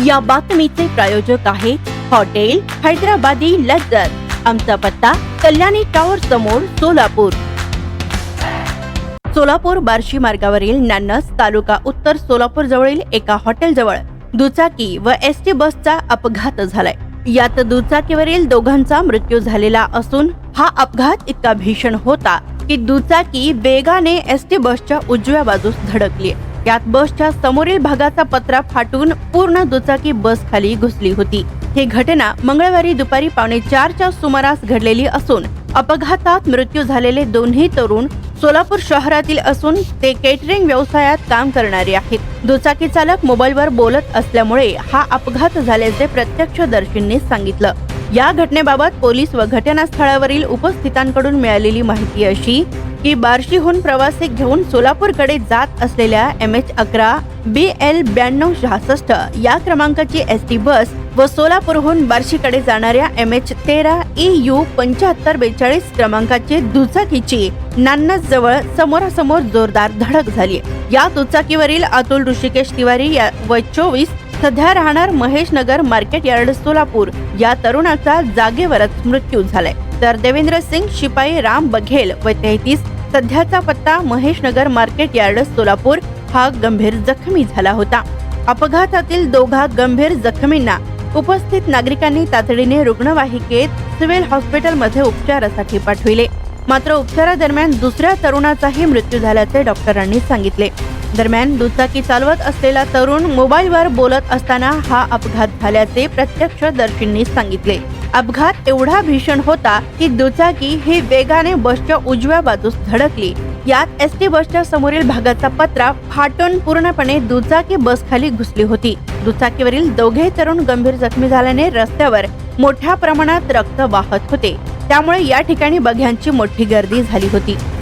या बातमीचे प्रायोजक आहे हॉटेल हैदराबादी लज्जत आमचा पत्ता कल्याणी टॉवर समोर सोलापूर. सोलापूर बार्शी मार्गावरील नान्नस तालुका उत्तर सोलापूर जवळील एका हॉटेलजवळ दुचाकी व एस टी बसचा अपघात झालाय. यात दुचाकीवरील दोघांचा मृत्यू झालेला असून हा अपघात इतका भीषण होता की दुचाकी वेगाने एस टी बसच्या उजव्या बाजूस धडकली यात बसच्या समोरील भागाचा पत्रा फाटून पूर्ण दुचाकी बस खाली घुसली होती. ही घटना मंगळवारी दुपारी पावणे चारच्या सुमारास घडलेली असून अपघातात मृत्यू झालेले दोन्ही तरुण सोलापूर शहरातील असून ते केटरिंग व्यवसायात काम करणारे आहेत. दुचाकी चालक मोबाईलवर बोलत असल्यामुळे हा अपघात झाल्याचे प्रत्यक्षदर्शींनी सांगितलं. या घटनेबाबत पोलीस व घटनास्थळावरील उपस्थितांकडून मिळालेली माहिती अशी की बार्शीहून प्रवासी घेऊन सोलापूरकडे जात असलेल्या एम एच अकरा बी एल ब्याण्णव सहासष्ट या क्रमांकाची एस टी बस व सोलापूरहून बार्शीकडे जाणाऱ्या एम एच तेरा ई यू पंच्याहत्तर बेचाळीस क्रमांकाची दुचाकीची नान्नस जवळ समोरासमोर जोरदार धडक झाली. या दुचाकीवरील अतुल ऋषिकेश तिवारी या व चोवीस सध्या राहणार महेश नगर मार्केट यार्ड सोलापूर. या तरुणाचा जागेवरच मृत्यू झालाय. तर देवेंद्र सिंग शिपाई राम बघेल व तेहतीस. सध्याचा पत्ता महेश नगर मार्केट यार्ड सोलापूर. हा गंभीर जखमी झाला होता. अपघातातील दोघा गंभीर जखमींना उपस्थित नागरिकांनी तातडीने रुग्णवाहिकेत सिव्हिल हॉस्पिटलमध्ये उपचारासाठी पाठविले. मात्र उपचारादरम्यान दुसऱ्या तरुणाचाही मृत्यू झाल्याचे डॉक्टरांनी सांगितले. दरम्यान दुचाकी चालवत असलेला तरुण मोबाईलवर बोलत असताना हा अपघात झाल्याचे प्रत्यक्षदर्शींनी सांगितले. अपघात एवढा भीषण होता की दुचाकी ही वेगाने बसच्या उजव्या बाजूस धडकली. यात एस टी बसच्या समोरील भागाचा पत्रा फाटून पूर्णपणे दुचाकी बस खाली घुसली होती. दुचाकीवरील दोघे तरुण गंभीर जखमी झाल्याने रस्त्यावर मोठ्या प्रमाणात रक्त वाहत होते. त्यामुळे या ठिकाणी बघ्यांची मोठी गर्दी झाली होती.